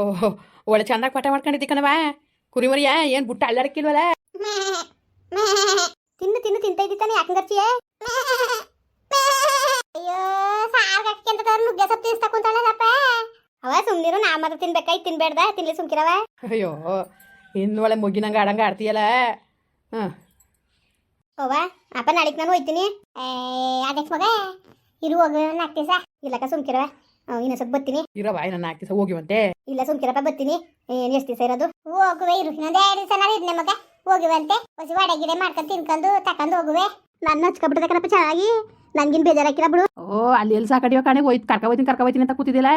ಓಹ್ ಒಳ್ಳೆ ಚಂದಾಗಿ ಪಾಠ ಮಾಡ್ಕೊಂಡಿದ್ದಿ ಕಣವ ಕುರಿಮರಿಯ ಏನು ಬುಟ್ಟ ಅಳ್ಳಾಡಕ್ಕಿಲ್ವಲ್ಲ ತಿನ್ನು ತಿನ್ನು ತಿಂತ ಇದ್ದಾನೆ ಯಾಕೆ ಗರ್ಚಿಯೇ ಅಯ್ಯೋ ಅಂತ ನುಗ್ಗೆ ಸೊಪ್ಪು ತಿನ್ಸ್ತಾ ಕುಂತಾಳಲ್ಲಪ್ಪ. ಅವ ಸುಮ್ನಿರು ನಾ ಮಾತ್ರ ತಿನ್ಬೇಕಾಯ್ತು ತಿನ್ಬೇಡ್ದ? ತಿನ್ಲಿ ಸುಮ್ಕಿರವ. ಅಯ್ಯೋ ಇನ್ನು ಒಳ್ಳೆ ಮುಗಿನಂಗೆ ಆಡಂಗೆ ಆಡ್ತೀಯಲ್ಲ ಹಾಂ. ಓವ ಅಪ್ಪ ನಾಳಿಗೆ ನಾನು ಹೋಯ್ತೀನಿ. ಅದಕ್ಕೆ ಮಗ ಇರು ಹೋಗ ನಾಕ್ತೀಸ ದಿವಸ. ಇಲ್ಲಕ್ಕ ಸುಮ್ಕಿರವ. ಇನ್ನೊಂದು ಸ್ವಲ್ಪ ಬರ್ತೀನಿ. ಇರವ ನನ್ನ ನಾಲ್ಕು ದಿವಸ ಹೋಗಿವಂತೆ. ಇಲ್ಲ ಸುಮ್ಕಿರಪ್ಪ ಬರ್ತೀನಿ. ಏನ್ ಎಷ್ಟು ದಿವಸ ಇರೋದು? ಹೋಗುವೆ ಇರು. ಇನ್ನೊಂದು ಎರಡು ದಿವಸ ನಾನು ಇದ್ನೆ ಮಗ. ಹೋಗುವಂತೆ. ಹೊಸ ವಡೆ ಗಿಡೆ ಮಾಡ್ಕೊಂಡು ತಿನ್ಕೊಂಡು ತಕೊಂಡು ಹೋಗುವೆ. ನನ್ನ ಹಚ್ಕೊಬಿಡ್ದೆ ಕಣಪ್ಪ ಚೆನ್ನಾಗಿ. ನನ್ಗಿನ್ ಬೇಜಾರಾಕಿರ ಬಿಡು. ಓ ಅಲ್ಲಿ ಎಲ್ಲಿ ಸಾಕಡಿಯೋ ಕಾಣೆ ಹೋಯ್ತು ಕರ್ಕ ಹೋಯ್ತೀನಿ ಕರ್ಕ ಹೋಯ್ತೀನಿ ಅಂತ ಕೂತಿದ್ದಿಲ್ಲ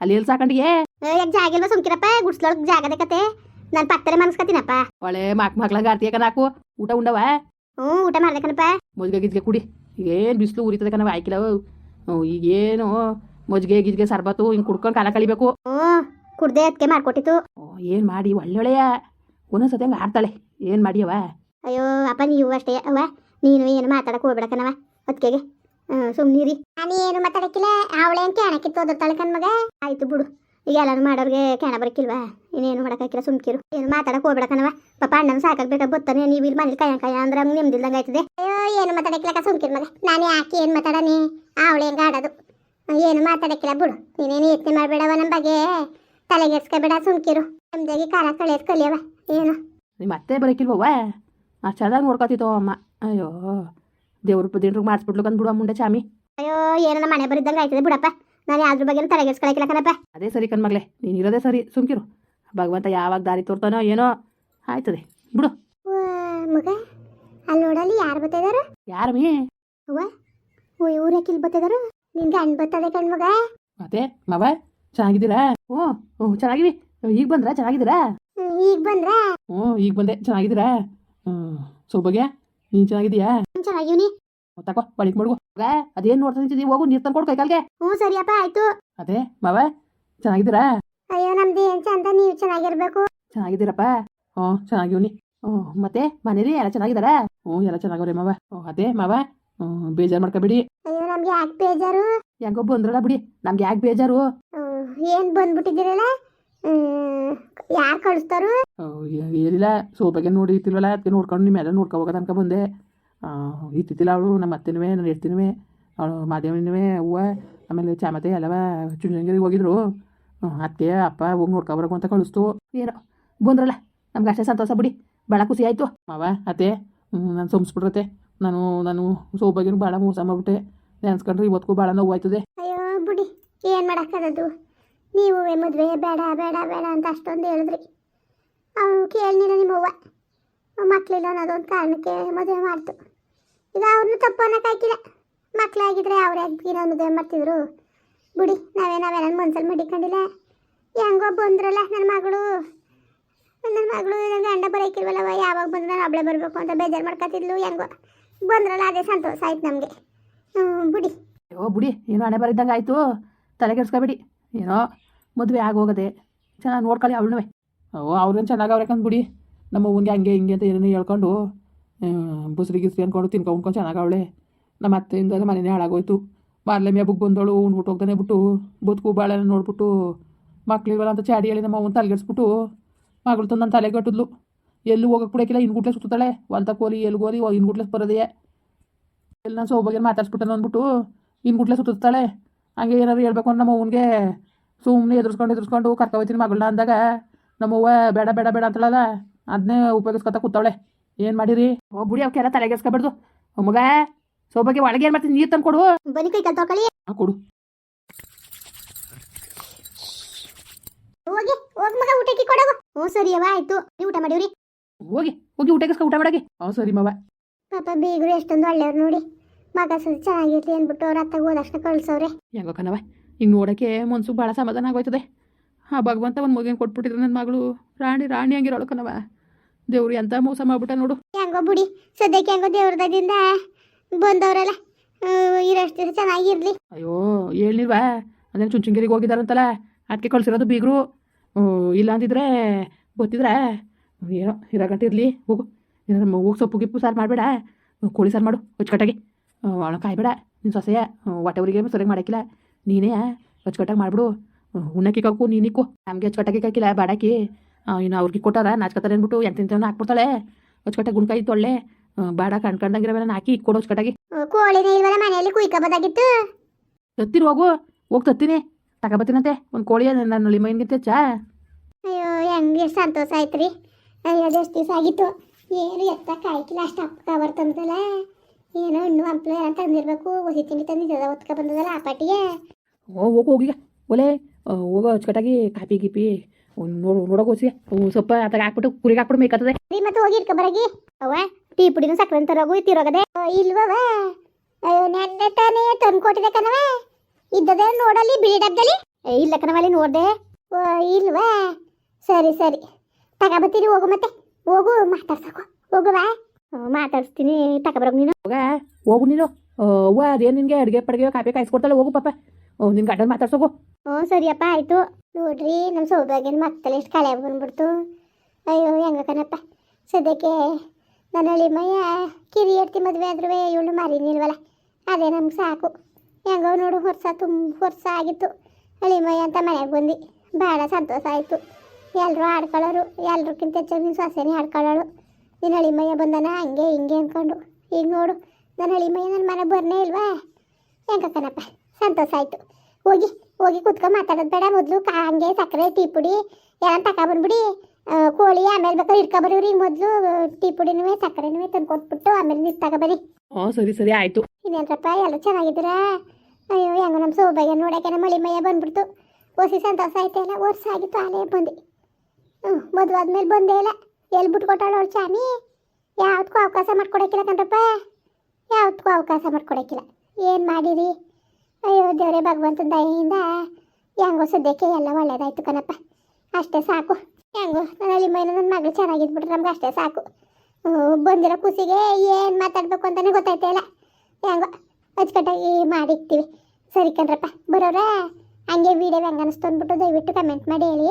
ಅಲ್ಲಿ ಎಲ್ಲಿ ಸಾಕಂಡಿಗೆ ಯಾಕೆ ಜಾಗ ಇಲ್ವಾ ಸುಮ್ಕಿರಪ್ಪ? ಗುಡ್ಸ್ಲೊಳಗೆ ಜಾಗದ ಕತೆ. ನಾನು ಪತ್ತರೆ ಮನಸ್ಕತೀನಪ್ಪ ಒಳ್ಳೆ ಮಕ್ ಮಕ್ಳಂಗೆ ಆಡ್ತೀಯ ನಾಕು ಊಟ ಉಂಡವ? ಹ್ಞೂ ಊಟ ಮಾಡ್ದೆ ಕಣಪ್ಪ. ಗಿಜ್ಗೆ ಕುಡಿ. ಏನ್ ಬಿಸಿಲು ಉರಿತದೆ ಕಣವ ಆಯ್ಕಿಲ್ಲ ಈಗೇನು ಮಜ್ಜಿಗೆ ಗಿಜ್ಗೆ ಸರ್ಬತ್ತು ಹಿಂಗೆ ಕುಡ್ಕೊಂಡು ಕಾಲ ಕಳಿಬೇಕು. ಕುಡ್ದೆ ಅದಕ್ಕೆ ಮಾಡ್ಕೊಟ್ಟಿತ್ತು. ಏನು ಮಾಡಿ ಒಳ್ಳೊಳ್ಳೆಯ ಒಂದೊಂದ್ಸತಿ ಹಂಗೆ ಆಡ್ತಾಳೆ. ಏನು ಮಾಡಿಯವ? ಅಯ್ಯೋ ಅಪ್ಪ ನೀವು ಅಷ್ಟೇ ಅವ್ವ ನೀನು ಏನು ಮಾತಾಡಕ್ ಹೋಗ್ಬೇಡ ಕಣವ ಅದಕ್ಕೆಗೆ ಸುಮ್ನಿರಿ ನಾನು ಏನು ಮಾತಾಡಕ್ಕಿಲ್ಲ ಅವಳೆ ಅಂತ ಕ್ಯಾಣಕ್ಕಿತ್ತು ಓದಿರ್ತಾಳೆ ಕಣ್ ಮಗ. ಆಯ್ತು ಬಿಡು ಈಗ ಎಲ್ಲಾನು ಮಾಡೋರಿಗೆ ಕ್ಯಾಣ ಬರಕ್ಕಿಲ್ವಾ? ಇನ್ನೇನು ಮಾಡಕ್ಕಾಗಿಲ್ಲ ಸುಮ್ಕಿರು ಏನು ಮಾತಾಡಕ್ ಹೋಗ್ಬೇಡ ಪಪ್ಪ ಪಾಪ ಅಣ್ಣನ ಸಾಕಾಗ್ಬೇಕಾ ಬತ್ತಾನೆ ನೀವು ಇಲ್ಲಿ ಮನೇಲಿ ಕಾಯ ಕಾಯ ಅಂದ್ರೆ ಹಂಗೆ ನಿಮ್ದಿಲ್ದಂಗೆ ಆಯ್ತದೆ. ಅಯ್ಯೋ ಏನು ಮಾತಾಡಕ್ಕಿಲ್ಲ ಸುಮ್ಕಿರು ಮಗ. ನಾನು ಯಾಕೆ ಏನು ಮಾತಾಡನಿ? ಅವಳೆ ಹೆಂಗೆ ಆಡೋದು. ಏನು ಮಾತಾಡಕ್ಕಿಲ್ಲ ಬಿಡು. ನೀನೇನು ಯೋಚನೆ ಮಾಡಬೇಡವ ನಮ್ಮ ಬಗ್ಗೆ? ತಲೆಗೆಡ್ಸ್ಕೊಬೇಡ ಸುಮ್ಕಿರು. ನಮ್ದಾಗಿ ಕಾಲ ಕಳೆಯೋದು ಕಲಿಯವ ಏನು? ನಿಮ್ಮ ಅತ್ತೆ ಬರೋಕಿಲ್ವವ್ವ? ಆ ಚೆನ್ನಾಗಿ ನೋಡ್ಕೊತಿದ್ದೋ ಅಮ್ಮ. ಅಯ್ಯೋ ದೇವ್ರ ದಿನ್ರಿಗೆ ಮಾಡಿಸ್ಬಿಟ್ಲು ಕಂದ್ಬಿಡು ಬಿಡುವ ಮುಂಡೆ ಚಾಮಿ. ಅಯ್ಯೋ ಏನೋ ಮನೆ ಬರಿದ್ದಂಗೆ ಆಯ್ತದೆ ಬಿಡಪ್ಪ. ನಾನು ಯಾವ್ದ್ರ ಬಗ್ಗೆ ತಲೆಗೆಡ್ಸ್ಕೊಳಕಿಲ್ಲ ಕಣಪ್ಪ. ಅದೇ ಸರಿ ಕಣ್ಮಗ್ಲೆ ನೀನು ಇರೋದೇ ಸರಿ ಸುಮ್ಕಿರು. ಭಗವಂತ ಯಾವಾಗ ದಾರಿ ತೋರ್ತಾನೋ ಏನೋ ಆಯ್ತದೆ. ಬಿಡು. ಮಗ ಅಲ್ಲಿ ನೋಡಲ್ಲಿ ಯಾರು ಬತ್ತಿದಾರು ಯಾರಮಿ ಊರಕ್ಕಿಲ್ ಬತ್ತಿದಾರು ನಿನ್ ಗಂಡ್ ಬರ್ತದೆ ಕಣ್ಮಗ ಮತ್ತೆ ಮಾವ ಚೆನ್ನಾಗಿದ್ದೀರಾ? ಹ್ಞೂ ಹ್ಞೂ ಚೆನ್ನಾಗಿವಿ. ಈಗ ಬಂದ್ರಾ? ಚೆನ್ನಾಗಿದ್ದೀರಾ? ಈಗ ಬಂದ್ರ? ಹ್ಞೂ ಈಗ ಬಂದೆ. ಚೆನ್ನಾಗಿದ್ದೀರಾ? ಹ್ಞೂ ಸೌಭಾಗ್ಯ. ನೀನ್ ಚೆನ್ನಾಗಿದ್ಯಾ ಚೆನ್ನಾಗಿವ್ನಿ. ತಕೋ ಬಳಿಕ್ ಮಡ್ಗು. ಮಗ ಅದೇನು ನೋಡ್ತಾ ನಿಂತಿದ್ದೀವಿ ಹೋಗು ನೀರ್ ತಂದ್ಕೊಡು ಕೈಕಾಲ್ಗೆ ಹ್ಞೂ ಸರಿಯಪ್ಪ ಆಯ್ತು. ಅದೇ ಮಾವ ಚೆನ್ನಾಗಿದ್ದೀರಾ? ಅಯ್ಯೋ ನಮ್ದು ಏನ್ ಚಂದ ನೀವು ಚೆನ್ನಾಗಿರ್ಬೇಕು. ಚೆನ್ನಾಗಿದ್ದೀರಪ್ಪ? ಹ್ಞೂ ಚೆನ್ನಾಗಿವ್ನಿ. ಹ್ಞೂ ಮತ್ತೆ ಮನೇಲಿ ಎಲ್ಲ ಚೆನ್ನಾಗಿದ್ದಾರಾ? ಹ್ಞೂ ಎಲ್ಲ ಚೆನ್ನಾಗವ್ರೆ ಮಾವ. ಹ್ಞೂ ಅದೇ ಮಾವ. ಹ್ಞೂ ಬೇಜಾರು ಮಾಡ್ಕೊಬೇಡಿ. ನಮ್ಗೆ ಯಾಕೆ ಬೇಜಾರು? ಹೆಂಗೋ ಬಂದ್ರಲ್ಲ ಬಿಡಿ ನಮ್ಗೆ ಯಾಕೆ ಬೇಜಾರು? ಏನ್ ಬಂದ್ಬಿಟ್ಟಿದ್ದೀರಲ್ಲ? ಯಾರು ಕಳಿಸ್ತಾರು? ಏನಿಲ್ಲ ಸೋಬಾಗೆ ನೋಡಿ ಇತ್ತಿಲ್ವಲ್ಲ ಅದಕ್ಕೆ ನೋಡ್ಕೊಂಡು ನಿಮ್ಮ ಎಲ್ಲ ನೋಡ್ಕೊ ಅನ್ಕೊ ಬಂದೆ. ಇತ್ತಿತ್ತಿಲ್ಲ ಅವಳು ನಮ್ಮ ಅತ್ತೆನೂ ನಾನು ಹೆಡ್ತಿನೂ ಅವಳು ಮಾದೇವನೂ ಹೂವು ಆಮೇಲೆ ಚಾಮತೆ ಎಲ್ಲವ ಚುಂಚನಗಿರಿಗೆ ಹೋಗಿದ್ರು. ಅತ್ತೆ ಅಪ್ಪ ಹೋಗಿ ನೋಡ್ಕೊಬರಕು ಅಂತ ಕಳಿಸ್ತು. ಏನೋ ಬಂದ್ರಲ್ಲ ನಮ್ಗೆ ಅಷ್ಟೇ ಸಂತೋಷ ಬಿಡಿ ಭಾಳ ಖುಷಿ ಆಯಿತು. ಮಾವ ಅತ್ತೆ ನಾನು ಸೋಮಿಸ್ಬಿಟ್ರತೆ ನಾನು ನಾನು ಸೋಬಾಗಿನೂ ಭಾಳ ಮೋಸ ಮಾಡ್ಬಿಟ್ಟೆ. ನೆನ್ಸ್ಕೊಂಡ್ರೆ ಇವತ್ತಿಗೂ ಭಾಳ ನೋವು ಆಯ್ತದೆ ಅಯ್ಯೋ, ಬಿಡಿ, ಏನು ಮಾಡೋಕ್ಕದು ನೀವು ಮದುವೆ ಬೇಡ ಬೇಡ ಬೇಡ ಅಂತ ಅಷ್ಟೊಂದು ಹೇಳಿದ್ರಿ. ಅವನು ಕೇಳಲಿಲ್ಲ ನಿಮ್ಮವ್ವ ಮಕ್ಕಳಿಲ್ಲ ಅನ್ನೋದೊಂದು ಕಾರಣಕ್ಕೆ ಮದುವೆ ಮಾಡ್ತು. ಈಗ ಅವ್ರನ್ನೂ ತಪ್ಪು ಅನ್ನೋಕ್ಕಾಗಿಲ್ಲ ಮಕ್ಕಳಾಗಿದ್ರೆ ಅವ್ರು ಯಾಕೆ ಮದುವೆ ಮಾಡ್ತಿದ್ರು. ಬಿಡಿ ನಾವೇ ನಾವೆಲ್ಲ ಮನ್ಸಲ್ಲಿ ಮಡಿಕೊಂಡಿಲ್ಲ. ಹೆಂಗೋ ಬಂದ್ರಲ್ಲ ನನ್ನ ಮಗಳು. ನನ್ನ ಮಗಳು ನನ್ನ ಗಂಡ ಬರೋಕ್ಕಿಲ್ವಲ್ಲವ ಯಾವಾಗ ಬಂದ್ರೆ ನಾನು ಅಬ್ಳೆ ಬರಬೇಕು ಅಂತ ಬೇಜಾರು ಮಾಡ್ಕೊತಿದ್ಲು ಹೆಂಗೋ. ಬಂದ್ರಲ್ಲ ಅದೇ ಸಂತೋಷ ಆಯ್ತು ನಮಗೆ. ಬಿಡಿ. ಓ ಬಿಡಿ, ಏನೋ ಹಣೆ ಬರಿದ್ದಂಗೆ ಆಯಿತು. ತಲೆ ತಲೆಗೆಡ್ಸ್ಕೊಬೇಡಿ ಏನೋ ಮದುವೆ ಆಗೋಗದೆ. ಚೆನ್ನಾಗಿ ನೋಡ್ಕೊಳ್ಳಿ ಅವಳನ್ನೂ ಓ, ಅವ್ರೇನು ಚೆನ್ನಾಗಿ ಅವ್ರೆ ಬಿಡಿ? ನಮ್ಮ ಅವ್ವನ್ಗೆ ಹಂಗೆ ಹಿಂಗೆ ಅಂತ ಏನೇನೋ ಹೇಳ್ಕೊಂಡು ಬುಸ್ರಿ ಗಿಸ್ರಿ ಅಂದ್ಕೊಂಡು ತಿನ್ಕೊಂಡು ಉಂಡ್ಕೊಂಡು ಚೆನ್ನಾಗಿ ಅವಳೆ. ನಮ್ಮ ಅತ್ತೆಯಿಂದ ಮನೆನೇ ಹಾಳಾಗೋಯ್ತು. ಮಾರ್ಲೆ ಮೇಬುಗ್ ಬಂದವಳು ಉಂಡ್ಬಿಟ್ಟು ಹೋಗ್ತಾನೆ ಬಿಟ್ಟು, ಬದುಕು ಬಾಳೆನ ನೋಡ್ಬಿಟ್ಟು, ಮಕ್ಳಿಲ್ವಲ್ಲ ಅಂತ ಚಾಡಿ ಹೇಳಿ ನಮ್ಮ ಅವ್ವನ ತಲೆಗೆಡ್ಸ್ಬಿಟ್ಟು, ಮಗಳು ತಂದು ನನ್ನ ತಲೆಗೆ ಕಟ್ಟಿದ್ಲು. ಎಲ್ಲೂ ಹೋಗಕ್ಕೆ ಬಿಡಕ್ಕಿಲ್ಲ ಇನ್ಗುಟ್ಲೆ ಸುತ್ತಾಳೆ ಹೊಲ್ತ ಕೋಲಿ ಎಲ್ಗೋರಿ ಇನ್ಗುಟ್ಲೆ ಬರೋದೆಯೇ. ಎಲ್ಲ ನಾನು ಸೋಬಾಗೇನು ಮಾತಾಡ್ಸ್ಬಿಟ್ಟೆ ಅಂದ್ಬಿಟ್ಟು ಇನ್ಗುಟ್ಲೆ ಸುತ್ತಾಳೆ ಹಂಗೆ ಏನಾದ್ರು ಹೇಳ್ಬೇಕು ಅಂದ್ರೆ ನಮ್ಮ ಅವ್ವನಿಗೆ ಸುಮ್ಮನೆ ಎದುರಿಸ್ಕೊಂಡು ಎದುರಿಸ್ಕೊಂಡು ಹೋಗ್ತೀನಿ ಮಗಳನ್ನ ಅಂದಾಗ ನಮ್ಮವ್ವ ಬೇಡ ಬೇಡ ಬೇಡ ಅಂತಳಲ್ಲ ಅದನ್ನೇ ಉಪಯೋಗಿಸ್ಕೊತಾ ಕೂತಾವಳೆ. ಏನು ಮಾಡಿರಿ? ಓ ಬುಡಿ ಅವಕ್ಕೆಲ್ಲ ತಲೆಗೆಸ್ಕೊಬಾರ್ದು ಮಗ ಸೋಬಾಗಿ ಒಳಗೆ ಏನು ಮಾಡ್ತೀನಿ? ನೀರು ತಂದು ಕೊಡು. ಬನ್ನಿ ಕೈ ಕಾಲು ತೊಳ್ಕೊಳ್ಳಿ. ಹಾಂ ಕೊಡು. ಹೋಗಿ ಹೋಗಿ ಮಗ ಊಟಕ್ಕೆ ಕೊಡವ ಹ್ಞೂ ಸರಿ ಅವ ಆಯ್ತು. ನೀವು ಊಟ ಮಾಡಿವ್ರಿ? ಹೋಗಿ ಹೋಗಿ ಊಟಕ್ಕೆ ಊಟ ಮಾಡಾಗಿ ಹ್ಞೂ ಸರಿ ಮಾವ. ಪಾಪ ಬೀಗರು ಎಷ್ಟೊಂದು ಒಳ್ಳೆಯವ್ರು ನೋಡಿ. ಮಗ ಸ್ವಲ್ಪ ಚೆನ್ನಾಗಿರ್ಲಿ ಅಂದ್ಬಿಟ್ಟು ಅವ್ರ ಅತ್ತಾಗ ಹೋದಷ್ಟು ಕಳ್ಸವ್ರೆ. ಹೆಂಗೋ ಕಣವ ಹಿಂಗೆ ನೋಡೋಕ್ಕೆ ಮನ್ಸು ಭಾಳ ಸಮಾಧಾನ ಆಗೋಯ್ತದೆ. ಆ ಭಗವಂತ ಒಂದು ಮಗಿನ ಕೊಟ್ಬಿಟ್ಟಿದ್ರೆ ನನ್ನ ಮಗಳು ರಾಣಿ ರಾಣಿ ಹಂಗಿರೋಳು ಕಣವ ದೇವ್ರು ಎಂತ ಮೋಸ ಮಾಡ್ಬಿಟ್ಟ ನೋಡು. ಹೆಂಗೋ ಬಿಡಿ ಸದ್ಯಕ್ಕೆ ಹೆಂಗೋ ದೇವ್ರದಾಗಿಂದ ಬಂದವ್ರಲ್ಲ ಇರೋಷ್ಟು ದಿವಸ ಚೆನ್ನಾಗಿರ್ಲಿ. ಅಯ್ಯೋ ಹೇಳಿಲ್ವಾ ಅದೇನು ಚುಂಚುಂಗಿರಿಗೆ ಹೋಗಿದಾರಂತಲ್ಲ ಅದಕ್ಕೆ ಕಳ್ಸಿರೋದು ಬೀಗರು. ಇಲ್ಲ ಅಂದಿದ್ರೆ ಗೊತ್ತಿದ್ರೆ? ಏನೋ ಇರಲಿ ಹೋಗು. ನಮ್ಮ ಮೂಗು ಸೊಪ್ಪು ಗಿಪ್ಪು ಸಾರು ಮಾಡಬೇಡ. ಕೋಳಿ ಸಾರು ಮಾಡು ಹೊಚ್ಕಟ್ಟಾಗಿ ಅವಳ ಕಾಯ್ಬೇಡ ನಿನ್ನ ಸೊಸೆಯ ಹೊಟ್ಟೆವರಿಗೆ ಸರಿಯಾಗಿ ಮಾಡೋಕ್ಕಿಲ್ಲ ನೀನೇ ಹೊಚ್ಕಟ್ಟಾಗಿ ಮಾಡಿಬಿಡು. ಉಣ್ಣಕ್ಕೆ ಕಾಕು ನೀನಿಕ್ಕು ನಮಗೆ ಹೊಚ್ಕಟ್ಟಾಗಿ ಕಾಕಿಲ್ಲ ಬಾಡಾಕಿ. ಇನ್ನು ಅವ್ರಿಗೆ ಕೊಟ್ಟಾರ ನಾಚ್ಕತಾರೆ ಅಂದ್ಬಿಟ್ಟು ಎಂತೆಂತವನ್ನ ಹಾಕ್ಬಿಡ್ತಾಳೆ. ಹೊಚ್ಕಟ್ಟಾಗಿ ಗುಣಕಾಯಿ ತೊಳ್ಳೆ. ಬಾಡ ಕಣ್ಕಂಡಂಗಿರವೆಲ್ಲ ಹಾಕಿ ಇಕ್ಕೊಡು ಹೊಚ್ಕಟ್ಟಾಗಿ ಮನೆಯಲ್ಲಿ ಕುಯ್ಕೋಬೋದಾಗಿತ್ತು? ತತ್ತಿರು ಹೋಗು. ಹೋಗಿ ತತ್ತೀನಿ. ತಗೋಬತ್ತೀನಂತೆ ಒಂದು ಕೋಳಿ ನನ್ನ ಲಿಮೈನ್ಗಿಂತ ಚಾ ಅಯ್ಯೋ ಹೆಂಗೆ ಸಂತೋಷ ಆಯ್ತು ರೀ ಅಯ್ಯೋ ದಿವಸ ಆಗಿತ್ತು. ಏನು ಎತ್ತ ಕಾಯ್ಕಿಲ್ಲ ಅಷ್ಟು ಅಪ್ಪ ಬರ್ತಂತಲ್ಲ ಏನೋ ಹಣ್ಣು ಹಂಪ್ಲು ಏನೋ ತಂದಿರಬೇಕು ಒಸಿ ತಿಂಡಿ ತಂದಿದ್ದದ ಒತ್ಕ ಬಂದದಲ್ಲ ಆ ಪಾಟಿಗೆ. ಓ ಹೋಗಿ ಹೋಗಿ ಒಲೆ ಹೋಗೋ ಅಚ್ಚುಕಟ್ಟಾಗಿ ಕಾಪಿ ಗಿಪಿ ನೋಡು ನೋಡೋಕೆ ಹೋಸಿ ಸ್ವಲ್ಪ ಅತ್ತಾಗ ಹಾಕ್ಬಿಟ್ಟು ಕುರಿಗೆ ಹಾಕ್ಬಿಟ್ಟು ಬೇಕಾಗ್ತದೆ ರೀ ಮತ್ತೆ ಹೋಗಿ ಇಟ್ಕೊಬರಗಿ ಅವ್ವ ಟೀ ಪುಡಿನ ಸಕ್ಕರೆ ತರೋಗು ತಿರೋಗದೆ. ಇಲ್ವವ ಅಯ್ಯೋ ನೆನ್ನೆ ತಾನೇ ತಂದು ಕೊಟ್ಟಿದೆ ಕಣವ ಇದ್ದದೆ ನೋಡಲ್ಲಿ ಬಿಳಿ ಡಬ್ದಲ್ಲಿ ಇಲ್ಲ ಕಣವಲ್ಲಿ ನೋಡ್ದೆ. ಓ, ಇಲ್ವಾ. ಸರಿ ಸರಿ. ತಗೊಬತ್ತೀರಿ ಹೋಗು ಮತ್ತೆ. ಹೋಗು ಮಾತಾಡ್ಸಕು. ಹೋಗುವ ಮಾತಾಡಿಸ್ತೀನಿ. ತಗೊಬರೋಗು ನೀನು. ಹೋಗ ಹೋಗು ನೀನು. ಅವ್ವ ಅದೇನು ನಿನಗೆ ಅಡುಗೆ ಪಡ್ಗೆ ಕಾಪಿ ಕಾಯಿಸ್ಕೊಡ್ತಾಳೆ ಹೋಗು ಪಾಪ. ನಿನ್ನ ಗಂಡನ ಮಾತಾಡ್ಸೋಗು. ಹ್ಞೂ ಸರಿಯಪ್ಪ ಆಯಿತು. ನೋಡ್ರಿ ನಮ್ಮ ಸೌಭಾಗ್ಯನ ಮಕ್ಕಳು ಎಷ್ಟು ಕಳೆ ಬಂದ್ಬಿಡ್ತು. ಅಯ್ಯೋ ಹೆಂಗ ಕಣಪ್ಪ. ಸದ್ಯಕ್ಕೆ ನನ್ನ ಹಳ್ಳಿಮಯ್ಯ ಕಿರಿ ಎಡ್ತಿ ಮದುವೆ ಆದ್ರೂ ಇವಳು ಮರಿನಿಲ್ವಲ್ಲ. ಅದೇ ನಮ್ಗೆ ಸಾಕು. ಹೆಂಗೋ ನೋಡು ಹೊರ್ಸ ತುಂಬ ಹೊರ್ಸ ಆಗಿತ್ತು. ಅಳಿಮಯ್ಯ ಅಂತ ಮನೆಗೆ ಬಂದು ಭಾಳ ಸಂತೋಷ ಆಯಿತು. ಎಲ್ಲರೂ ಆಡ್ಕೊಳ್ಳೋರು ಎಲ್ರಿಗಿಂತ ಹೆಚ್ಚಾಗಿ ನಿನ್ನ ಸೊಸೆನೇ ಆಡ್ಕೊಳ್ಳೋಳು. ನಿನ್ನ ಹಳಿಮಯ್ಯ ಬಂದನ? ಹಂಗೆ ಹಿಂಗೆ ಅಂದ್ಕೊಂಡು ಈಗ ನೋಡು ನನ್ನ ಹಳಿಮಯ್ಯ ನನ್ನ ಮನೆ ಬರ್ನೇ ಇಲ್ವಾ? ಹೆಂಗಕ್ಕನಪ್ಪ ಸಂತೋಷ ಆಯಿತು. ಹೋಗಿ ಹೋಗಿ ಕುತ್ಕೊಂಡು ಮಾತಾಡೋದು ಬೇಡ ಮೊದಲು. ಕಾ ಹಂಗೆ ಸಕ್ಕರೆ ಟೀ ಪುಡಿ ಎಲ್ಲ ತಗೊಬಂದ್ಬಿಡಿ ಕೋಳಿ ಆಮೇಲೆ ಬೇಕಾದ್ರೆ ಇಟ್ಕೊಬರೀವ್ರಿ ಮೊದಲು. ಟೀ ಪುಡಿನೂ ಸಕ್ಕರೆನೂ ತಂದ್ಕೊಟ್ಬಿಟ್ಟು ಆಮೇಲೆ ನೀವು ತಗೊಬರಿ ಹ್ಞೂ ಸರಿ ಸರಿ ಆಯಿತು. ಇನ್ನೇನ್ರಪ್ಪ ಎಲ್ಲ ಚೆನ್ನಾಗಿದ್ದೀರಾ? ಅಯ್ಯೋ ಹೆಂಗೋ ನಮ್ಮ ಸೌಭಾಗ್ಯ ನೋಡೋಕೆ ಮಳಿ ಮಯ್ಯ ಬಂದ್ಬಿಡ್ತು. ಓಸಿ ಸಂತೋಷ ಆಯ್ತಲ್ಲ ವರ್ಷ ಆಗಿತ್ತು ಅಲ್ಲೇ ಬಂದು ಹ್ಞೂ ಬಂದೇ ಇಲ್ಲ. ಎಲ್ಲಿ ಬಿಟ್ಕೊಟ್ಟಾಳು ಕೊಟ್ಟಾಳ ಅವಳು ಚಾಮಿ? ಯಾವ್ದಕ್ಕೂ ಅವಕಾಶ ಮಾಡ್ಕೊಡೋಕ್ಕಿಲ್ಲ ಕಣ್ರಪ್ಪ. ಯಾವ್ದಕ್ಕೂ ಅವಕಾಶ ಮಾಡ್ಕೊಡೋಕ್ಕಿಲ್ಲ. ಏನು ಮಾಡಿರಿ? ಅಯ್ಯೋ, ದೇವರೇ, ಭಗವಂತನ ದಯೆಯಿಂದ ಹೆಂಗೋ ಸದ್ಯಕ್ಕೆ ಎಲ್ಲ ಒಳ್ಳೇದಾಯ್ತು ಕಣಪ್ಪ. ಅಷ್ಟೇ ಸಾಕು. ಹೆಂಗೋ, ನನ್ನ ಮೈನ ನನ್ನ ಮಗಳು ಚೆನ್ನಾಗಿದ್ಬಿಟ್ರೆ, ನಮ್ಗೆ ಅಷ್ಟೇ ಸಾಕು. ಬಂದಿರೋ ಖುಷಿಗೆ ಏನು ಮಾತಾಡಬೇಕು ಅಂತಲೇ ಗೊತ್ತಾಯ್ತಾ ಇಲ್ಲ. ಹೆಂಗೋ, ಅಚ್ಚುಕಟ್ಟಾಗಿ ಮಾಡಿಕ್ತೀವಿ ಸರಿ ಕಣ್ರಪ್ಪ ಬರೋರ ಹಂಗೆ ವೀಡಿಯೋ ಹೆಂಗೆ ಅನಿಸ್ತು ಅಂದ್ಬಿಟ್ಟು ದಯವಿಟ್ಟು ಕಮೆಂಟ್ ಮಾಡಿ ಹೇಳಿ.